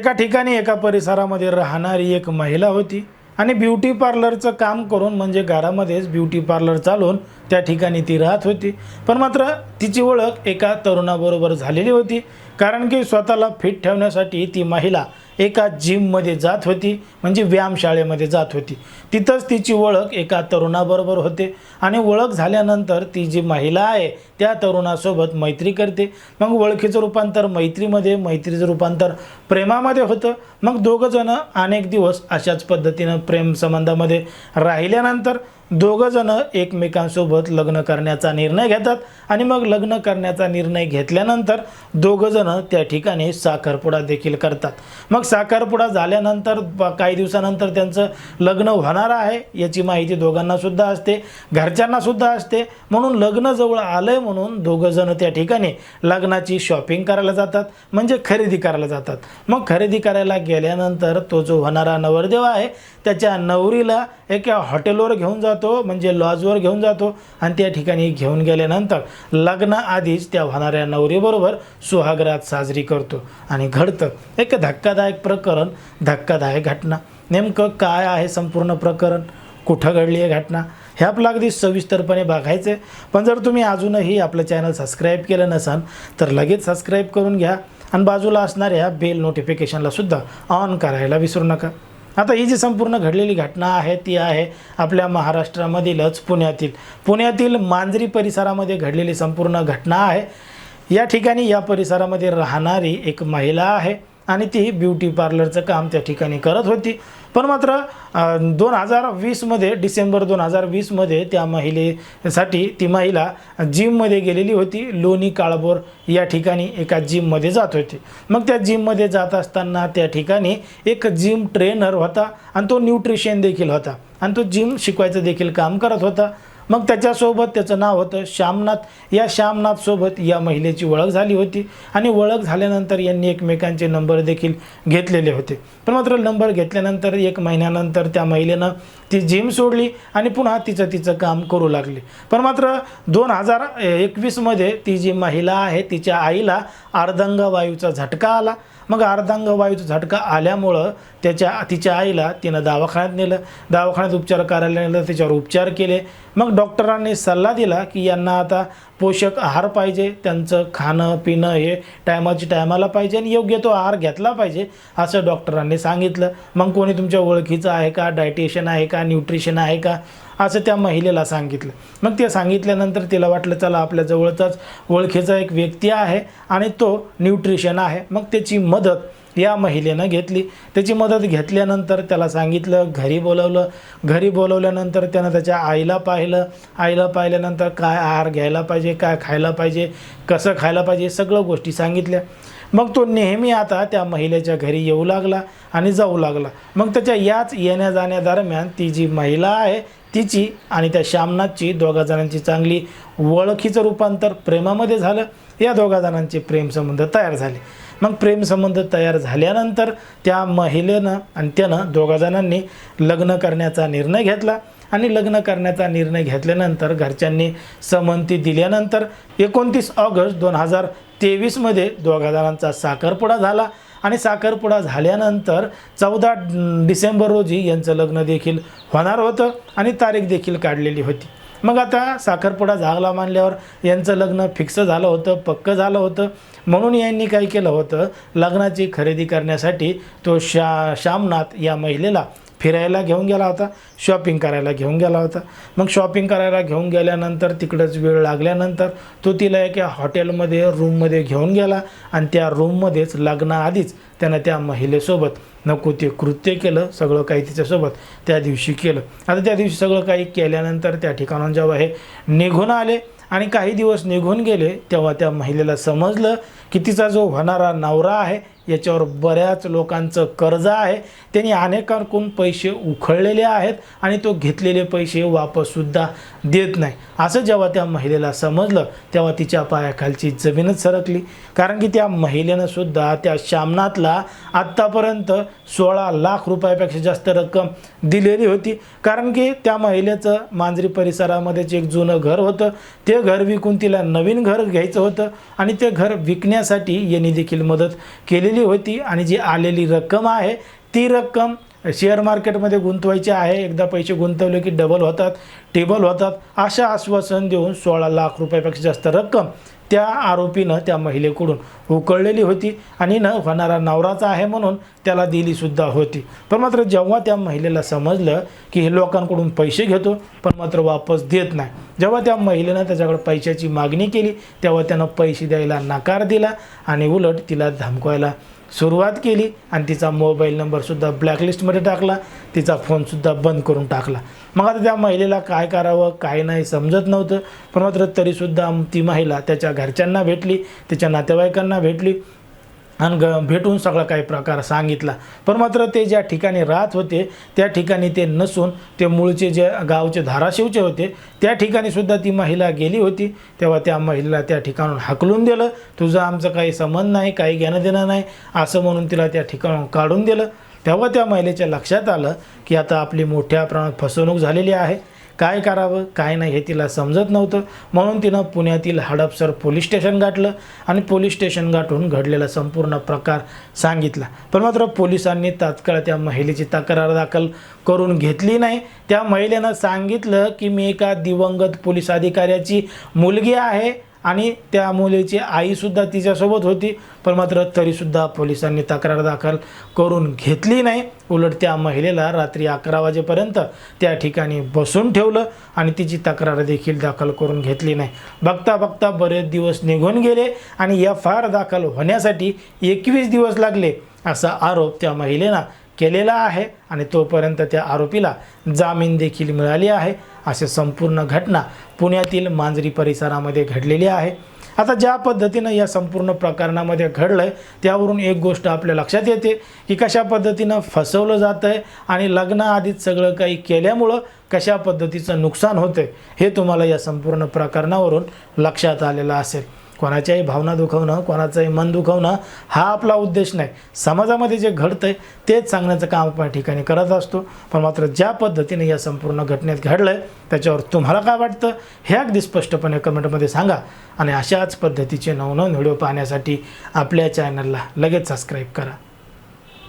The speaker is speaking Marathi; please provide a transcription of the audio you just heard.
एका ठिकाणी एका परिसरामध्ये राहणारी एक महिला होती आणि ब्युटी पार्लरचं काम करून म्हणजे घरामध्येच ब्युटी पार्लर चालवून त्या ठिकाणी ती राहत होती. पण मात्र तिची ओळख एका तरुणाबरोबर झालेली होती कारण की स्वतःला फिट ठेवण्यासाठी ती महिला एका जिममध्ये जात होती म्हणजे व्यायामशाळेमध्ये जात होती. तिथंच तिची ओळख एका तरुणाबरोबर होते आणि ओळख झाल्यानंतर ती जी महिला आहे त्या तरुणासोबत मैत्री करते. मग ओळखीचं रूपांतर मैत्रीमध्ये मैत्रीचं रूपांतर प्रेमामध्ये होतं. मग दोघंजणं अनेक दिवस अशाच पद्धतीनं प्रेमसंबंधामध्ये राहिल्यानंतर दोघंजणं एकमेकांसोबत लग्न करण्याचा निर्णय घेतात आणि मग लग्न करण्याचा निर्णय घेतल्यानंतर दोघंजणं त्या ठिकाणी साखरपुडा देखील करतात. मग साखरपुडा झाल्यानंतर काही दिवसानंतर त्यांचं लग्न होणार आहे याची माहिती दोघांनासुद्धा असते घरच्यांनासुद्धा असते. म्हणून लग्न जवळ आहे म्हणून दोघंजणं त्या ठिकाणी लग्नाची शॉपिंग करायला जातात म्हणजे खरेदी करायला जातात. मग खरेदी करायला गेल्यानंतर तो जो होणारा नवरदेव आहे त्याच्या नवरीला एका हॉटेलवर घेऊन जातो म्हणजे लॉजवर घेऊन जातो आणि त्या ठिकाणी घेऊन गेल्यानंतर लग्नाआधीच त्या होणाऱ्या नवरीबरोबर सुहागरात साजरी करतो. आणि घडतं एक धक्कादायक प्रकरण धक्कादायक घटना. नेमकं काय आहे संपूर्ण प्रकरण? कुठं घडली आहे घटना? हे आपलं अगदी सविस्तरपणे बघायचं आहे पण जर तुम्ही अजूनही आपलं चॅनल सबस्क्राईब केलं नसाल तर लगेच सबस्क्राईब करून घ्या आणि बाजूला असणाऱ्या बेल नोटिफिकेशनला सुद्धा ऑन करायला विसरू नका. आता ही जी संपूर्ण घडलेली घटना आहे ती आहे आपल्या महाराष्ट्रामधीलच पुण्यातील. पुण्यातील मांजरी परिसरामध्ये घडलेली संपूर्ण घटना आहे. या ठिकाणी या परिसरामध्ये राहणारी एक महिला आहे. आणि ती ब्युटी पार्लरचं काम त्या ठिकाणी करत होती. पण मात्र दोन हजार वीसमध्ये डिसेंबर दोन हजार वीसमध्ये त्या महिलेसाठी ती महिला जिममध्ये गेलेली होती. लोणी काळभोर या ठिकाणी एका जिममध्ये जात होती. मग त्या जिममध्ये जात असताना त्या ठिकाणी एक जिम ट्रेनर होता आणि तो न्यूट्रिशन देखील होता. आणि तो जिम शिकवायचं देखील काम करत होता. मग त्याच्यासोबत त्याचं नाव होतं श्यामनाथ. या श्यामनाथसोबत या महिलेची ओळख झाली होती आणि ओळख झाल्यानंतर यांनी एकमेकांचे नंबर देखील घेतलेले होते. पण मात्र नंबर घेतल्यानंतर एक महिन्यानंतर त्या महिलेनं ती जिम सोडली आणि पुन्हा तिचं तिचं काम करू लागली. पण मात्र दोन हजार एकवीसमध्ये ती जी महिला आहे तिच्या आईला अर्धांगवायूचा झटका आला. मग अर्धांगवायूचा झटका आल्यामुळं त्याच्या तिच्या आईला तिनं दवाखान्यात नेलं. दवाखान्यात उपचार करायला नेलं त्याच्यावर उपचार केले. मग डॉक्टरांनी सल्ला दिला की यांना आता पोषक आहार पाहिजे त्यांचं खाणं पिणं हे टायमाची टायमाला पाहिजे आणि योग्य तो आहार घेतला पाहिजे असं डॉक्टरांनी सांगितलं. मग कोणी तुमच्या ओळखीचं आहे का डायटिशियन आहे का न्यूट्रिशन आहे का असं त्या महिलेला सांगितलं. मग ते सांगितल्यानंतर तिला वाटलं चला आपल्या जवळचाच ओळखीचा एक व्यक्ती आहे आणि तो न्यूट्रिशन आहे. मग त्याची मदत या महिलेनं घेतली. त्याची मदत घेतल्यानंतर त्याला सांगितलं घरी बोलवलं. घरी बोलवल्यानंतर त्यानं त्याच्या आईला पाहिलं. आईला पाहिल्यानंतर काय आहार घ्यायला पाहिजे काय खायला पाहिजे कसं खायला पाहिजे सगळं गोष्टी सांगितल्या. मग तो नेहमी आता त्या महिलेच्या घरी येऊ लागला आणि जाऊ लागला. मग त्याच्या याच येण्या जाण्यादरम्यान ती जी महिला आहे तिची आणि त्या श्यामनाथची दोघा जणांची चांगली ओळखीचं रूपांतर प्रेमामध्ये झालं. या दोघा जणांचे प्रेमसंबंध तयार झाले. मग प्रेमसंबंध तयार झाल्यानंतर त्या महिलेनं आणि त्यानं दोघा जणांनी लग्न करण्याचा निर्णय घेतला. आणि लग्न करण्याचा निर्णय घेतल्यानंतर घरच्यांनी समंती दिल्यानंतर एकोणतीस ऑगस्ट दोन हजार तेवीसमध्ये दोघा जणांचा साखरपुडा झाला. आणि साखरपुडा झाल्यानंतर चौदा डिसेंबर रोजी यांचं लग्न देखील होणार होतं आणि तारीख देखील काढलेली होती. मग आता साखरपुडा झाला मानल्यावर यांचं लग्न फिक्स झालं होतं पक्क झालं होतं. म्हणून यांनी काय केलं होतं? लग्नाची खरेदी करण्यासाठी तो शा श्यामनाथ या महिलेला फिरायला घेऊन गेला होता शॉपिंग करायला घेऊन गेला होता. मग शॉपिंग करायला घेऊन गेल्यानंतर तिकडंच वेळ लागल्यानंतर तो तिला एका हॉटेलमध्ये रूममध्ये घेऊन गेला आणि त्या रूममध्येच लग्नाआधीच त्यानं त्या महिलेसोबत नको ते कृत्य केलं सगळं काही तिच्यासोबत त्या दिवशी केलं. आता त्या दिवशी सगळं काही केल्यानंतर त्या ठिकाणाहून जेव्हा हे निघून आले आणि काही दिवस निघून गेले तेव्हा त्या महिलेला समजलं की तिचा जो होणारा नवरा आहे याच्यावर बऱ्याच लोकांचं कर्ज आहे. त्यांनी अनेकांकडून पैसे उखळलेले आहेत आणि तो घेतलेले पैसे वापससुद्धा देत नाही. असं जेव्हा त्या महिलेला समजलं तेव्हा तिच्या पायाखालची जमीनच सरकली. कारण की त्या महिलेनं सुद्धा त्या श्यामनाथला आत्तापर्यंत सोळा लाख रुपयापेक्षा जास्त रक्कम दिलेली होती. कारण की त्या महिलेचं मांजरी परिसरामध्येच एक जुनं घर होतं ते घर विकून तिला नवीन घर घ्यायचं होतं आणि ते घर विकण्यासाठी यांनी देखील मदत केलेली होती आणि जी आलेली रक्कम आहे ती रक्कम शेअर मार्केटमध्ये गुंतवायचे आहे. एकदा पैसे गुंतवले की डबल होतात टेबल होतात. अशा आश्वासन देऊन सोळा लाख रुपयापेक्षा जास्त रक्कम त्या आरोपीनं त्या महिलेकडून उकळलेली होती आणि न होणारा नवराचा आहे म्हणून त्याला दिलीसुद्धा होती. पण मात्र जेव्हा त्या महिलेला समजलं की हे लोकांकडून पैसे घेतो पण मात्र वापस देत नाही. जेव्हा त्या महिलेनं त्याच्याकडे पैशाची मागणी केली तेव्हा त्यानं पैसे द्यायला नकार दिला आणि उलट तिला धमकवायला सुरुवात केली आणि तिचा मोबाईल नंबरसुद्धा ब्लॅकलिस्टमध्ये टाकला. तिचा फोनसुद्धा बंद करून टाकला. मग आता त्या महिलेला काय करावं काय नाही समजत नव्हतं. पण मात्र तरीसुद्धा ती महिला त्याच्या घरच्यांना भेटली तिच्या नातेवाईकांना भेटली. आणि ग भेटून सगळा काही प्रकार सांगितला. पण मात्र ते ज्या ठिकाणी राहत होते त्या ठिकाणी ते नसून ते मूळचे जे गावचे धाराशिवचे होते त्या ठिकाणी सुद्धा ती महिला गेली होती. तेव्हा त्या महिलेला त्या ठिकाणून हाकलून दिलं. तुझं आमचं काही संबंध नाही काही घेणं देणं नाही असं म्हणून तिला त्या ठिकाणून काढून दिलं. तेव्हा त्या महिलेच्या लक्षात आलं की आता आपली मोठ्या प्रमाणात फसवणूक झालेली आहे. काय करावं काय नाही हे तिला समजत नव्हतं. म्हणून तिनं पुण्यातील हडपसर पोलीस स्टेशन गाठलं आणि पोलीस स्टेशन गाठून घडलेला संपूर्ण प्रकार सांगितला. पण मात्र पोलिसांनी तात्काळ त्या महिलेची तक्रार दाखल करून घेतली नाही. त्या महिलेनं सांगितलं की मी एका दिवंगत पोलीस अधिकाऱ्याची मुलगी आहे. आणि त्या मुलीची आईसुद्धा तिच्यासोबत होती पण मात्र तरीसुद्धा पोलिसांनी तक्रार दाखल करून घेतली नाही. उलट त्या महिलेला रात्री अकरा वाजेपर्यंत त्या ठिकाणी बसून ठेवलं आणि तिची तक्रार देखील दाखल करून घेतली नाही. बघता बघता बरेच दिवस निघून गेले आणि एफ आय आर दाखल होण्यासाठी एकवीस दिवस लागले असा आरोप त्या महिलेनं केलेला आहे आणि तोपर्यंत त्या आरोपीला जामीन देखील मिळाली आहे. असे संपूर्ण घटना पुण्यातील मांजरी परिसरामध्ये घडलेली आहे. आता ज्या पद्धतीनं या संपूर्ण प्रकरणामध्ये घडलं आहे त्यावरून एक गोष्ट आपल्या लक्षात येते की कशा पद्धतीनं फसवलं जातं आहे आणि लग्नाआधीच सगळं काही केल्यामुळं कशा पद्धतीचं नुकसान होतं हे तुम्हाला या संपूर्ण प्रकरणावरून लक्षात आलेलं असेल. कोणाच्याही भावना दुखवणं कोणाचंही मन दुखवणं हा आपला उद्देश नाही. समाजामध्ये जे घडतं आहे तेच सांगण्याचं काम आपण या ठिकाणी करत असतो. पण मात्र ज्या पद्धतीने या संपूर्ण घटनेत घडलं आहे त्याच्यावर तुम्हाला काय वाटतं हे अगदी स्पष्टपणे कमेंटमध्ये सांगा. आणि अशाच पद्धतीचे नवनवीन व्हिडिओ पाहण्यासाठी आपल्या चॅनलला लगेच सबस्क्राईब करा.